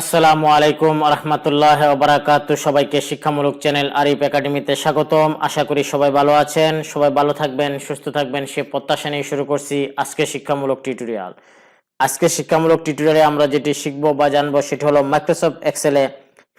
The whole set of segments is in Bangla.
আসসালামু আলাইকুম রহমতুল্লাহ বারাকাত। সবাইকে শিক্ষামূলক চ্যানেল আরিফ একাডেমিতে স্বাগতম। আশা করি সবাই ভালো আছেন, সবাই ভালো থাকবেন, সুস্থ থাকবেন, সে প্রত্যাশা নিয়ে শুরু করছি আজকে শিক্ষামূলক টিউটোরিয়াল। আজকে শিক্ষামূলক টিউটোরিয়ালে আমরা যেটি শিখব বা জানব সেটি হলো মাইক্রোসফট এক্সেলে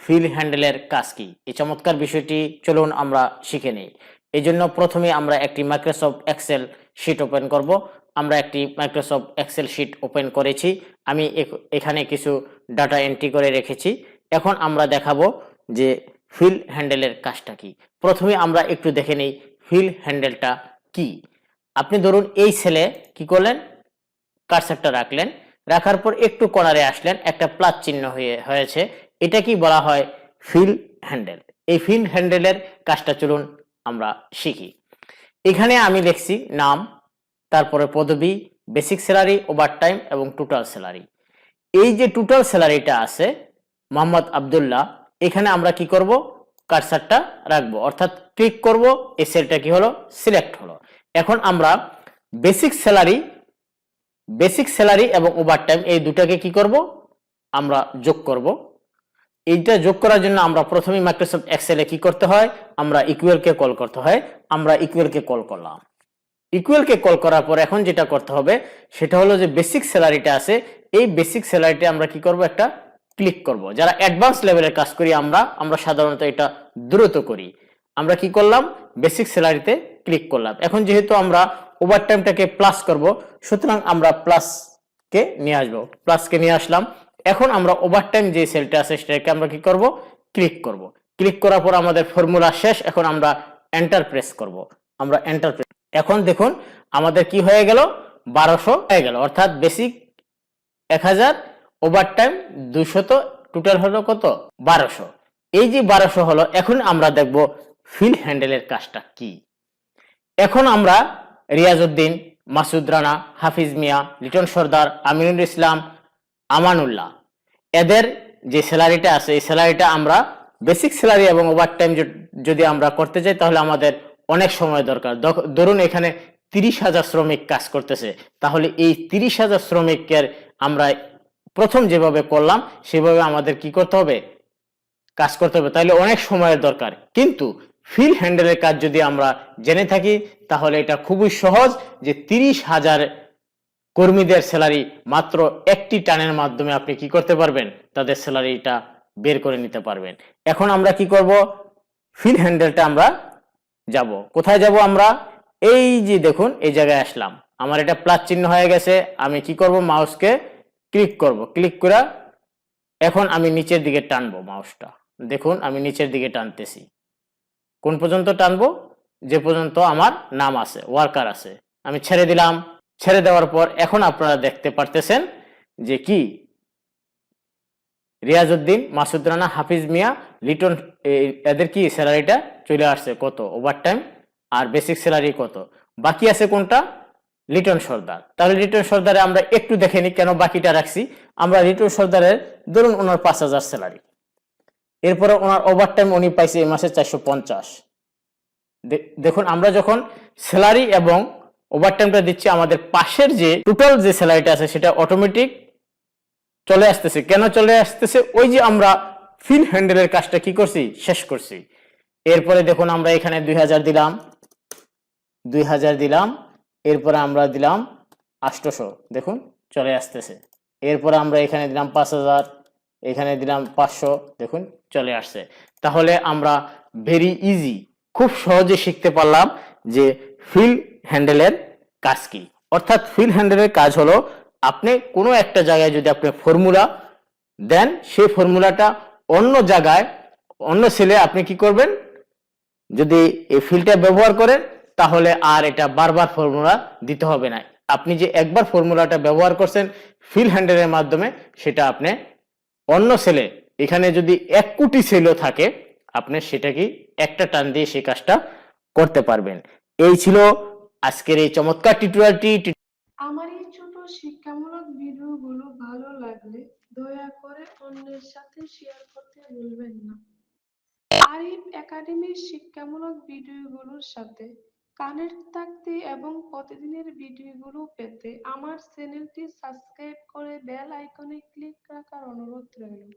ফিল হ্যান্ডেলের কাজ কি। এই চমৎকার বিষয়টি চলুন আমরা শিখে নিই। এই জন্য প্রথমে আমরা একটি মাইক্রোসফট এক্সেল শিট ওপেন করব। আমরা একটি মাইক্রোসফট এক্সেল শিট ওপেন করেছি। আমি এখ- এখানে কিছু ডাটা এন্ট্রি করে রেখেছি। এখন আমরা দেখাবো যে ফিল হ্যান্ডেলের কাজটা কি। প্রথমে আমরা একটু দেখে নেই ফিল হ্যান্ডেলটা কি। আপনি ধরুন এই ছেলে কি করলেন? কারসারটা রাখলেন। রাখার পর একটু কর্নারে আসলেন। একটা প্লাস চিহ্ন হয়ে, হয়েছে। এটা কি বলা হয় ফিল হ্যান্ডেল এই ফিল হ্যান্ডেলের কাজটা চলুন আমরা শিখি। এখানে আমি দেখছি নাম তারপরে পদবি বেসিক স্যালারি ওভারটাইম এবং টোটাল স্যালারি এই যে টোটাল স্যালারিটা আছে, মোহাম্মদ আব্দুল্লাহ, এখানে আমরা কি করব? কারসারটা রাখব। অর্থাৎ ক্লিক করব, এই সেলটা কি হলো? সিলেক্ট হলো। এখন আমরা বেসিক স্যালারি বেসিক স্যালারি এবং ওভারটাইম এই দুটাকে কি করব? আমরা যোগ করব। এইটা যোগ করার জন্য আমরা প্রথমে মাইক্রোসফট এক্সেলে কি করতে হয়? আমরা ইকুয়ালকে কল করতে হয়। আমরা ইকুয়ালকে কল করলাম। ইকুয়ালকে কল করার পর এখন যেটা করতে হবে, সেটা হলো যে বেসিক স্যালারিটা আছে, এই বেসিক স্যালারিটা আমরা কি করব একটা ক্লিক করব। যারা অ্যাডভান্স লেভেলের কাজ করি আমরা আমরা সাধারণত এটা দ্রুত করি। আমরা কি করলাম? বেসিক স্যালারিতে ক্লিক করলাম। এখন যেহেতু আমরা ওভারটাইমটাকে প্লাস করব, সুতরাং আমরা প্লাসকে নিয়ে আসব। প্লাসকে নিয়ে আসলাম। এখন আমরা ওভারটাইম যে সেলটা আছে, সেটাকে আমরা কি করব? ক্লিক করব। ক্লিক করার পর আমাদের ফর্মুলা শেষ, এখন আমরা এন্টার প্রেস করব। আমরা এন্টার এখন দেখুন, আমাদের কি হয়ে গেল? বারোশো হয়ে গেল। অর্থাৎ বেসিক এক হাজার ওভারটাইম দুশত টোটাল হলো কত? বারোশো। এই যে বারোশো হলো, এখন আমরা দেখব ফিল হ্যান্ডেলের কাজটা কি। এখন আমরা রিয়াজউদ্দিন, মাসুদ রানা, হাফিজ মিয়া, লিটন সর্দার, আমিনুল ইসলাম, আমানুল্লাহ, এদের যে স্যালারিটা আছে, এই স্যালারিটা আমরা বেসিক স্যালারি এবং ওভারটাইম যদি আমরা করতে চাই তাহলে আমাদের অনেক সময় দরকার। ধরুন এখানে তিরিশ হাজার শ্রমিক কাজ করতেছে, তাহলে এই তিরিশ হাজার শ্রমিকের আমরা প্রথম যেভাবে করলাম, সেভাবে আমাদের কি করতে হবে? কাজ করতে হবে। তাহলে অনেক সময়ের দরকার। কিন্তু ফিল হ্যান্ডেলের কাজ যদি আমরা জেনে থাকি, তাহলে এটা খুবই সহজ যে তিরিশ হাজার কর্মীদের স্যালারি মাত্র একটি টানের মাধ্যমে আপনি কি করতে পারবেন? তাদের স্যালারিটা বের করে নিতে পারবেন। এখন আমরা কি করব? ফিল হ্যান্ডেলটা আমরা যাব। কোথায় যাব আমরা? এই যে দেখুন, এই জায়গায় আসলাম। আমার এটা প্লাস চিহ্ন হয়ে গেছে। আমি কি করব? মাউসকে ক্লিক করব। ক্লিক করে এখন আমি নিচের দিকে টানবো মাউসটা। দেখুন, আমি নিচের দিকে টানতেছি। কোন পর্যন্ত টানবো? যে পর্যন্ত আমার নাম আছে, ওয়ার্কার আছে। আমি ছেড়ে দিলাম। ছেড়ে দেওয়ার পর এখন আপনারা দেখতে পারতেছেন যে কি? রিয়াজউদ্দিন, মাসুদ রানা, হাফিজ মিয়া, লিটন এদের কি স্যালারিটা চলে আসছে কত? ওভারটাইম আর বেসিক স্যালারি কত? বাকি আছে কোনটা? লিটন সর্দার। তাহলে লিটন সর্দারে আমরা একটু দেখে নিই কেন বাকিটা রাখছি। আমরা লিটন সর্দারের ধরুন ওনার পাঁচ হাজার স্যালারি এরপরে ওনার ওভারটাইম উনি পাইছে এই মাসে চারশো পঞ্চাশ। দেখুন, আমরা যখন স্যালারি এবং ওভারটাইমটা দিচ্ছি, আমাদের পাশের যে টোটাল যে স্যালারিটা আছে, সেটা অটোমেটিক চলে আসতেছে। কেন চলে আসতেছে? ওই যে আমরা ফিল হ্যান্ডেলের কাজটা কি করছি? শেষ করছি। এরপরে দেখুন আমরা এখানে দুই হাজার দিলাম, দুই হাজার দিলাম, এরপরে আমরা দিলাম আষ্টশো দেখুন, চলে আসতেছে। এরপরে আমরা এখানে দিলাম পাঁচ হাজার, এখানে দিলাম পাঁচশো। দেখুন, চলে আসছে। তাহলে আমরা ভেরি ইজি খুব সহজে শিখতে পারলাম যে ফিল হ্যান্ডেলের কাজ কি। অর্থাৎ ফিল হ্যান্ডেলের কাজ হলো, আপনি কোনো একটা জায়গায় যদি আপনি ফর্মুলা দেন সেই ফর্মুলাটা অন্য জায়গায়, অন্য সেলে আপনি কি করবেন? যদি এই ফিলটা ব্যবহার করেন, তাহলে আর এটা বারবার ফর্মুলা দিতে হবে না। আপনি যে একবার ফর্মুলাটা ব্যবহার করছেন ফিল হ্যান্ডেলের মাধ্যমে, সেটা আপনি অন্য সেলে এখানে যদি এক কোটি সেলও থাকে, আপনি সেটা কি একটা টান দিয়ে সেই কাজটা করতে পারবেন। এই ছিল আজকের এই চমৎকার টিউটোরিয়ালটি আমার এই ছোট শিক্ষামূলক ভিডিওগুলো ভালো লাগলে দয়া করে অন্যের সাথে শেয়ার করতে ভুলবেন না। আরিফ একাডেমির শিক্ষামূলক ভিডিওগুলোর সাথে কানেক্ট থাকতে এবং প্রতিদিনের ভিডিওগুলো পেতে আমার চ্যানেলটি সাবস্ক্রাইব করে বেল আইকনে ক্লিক রাখার অনুরোধ রইল।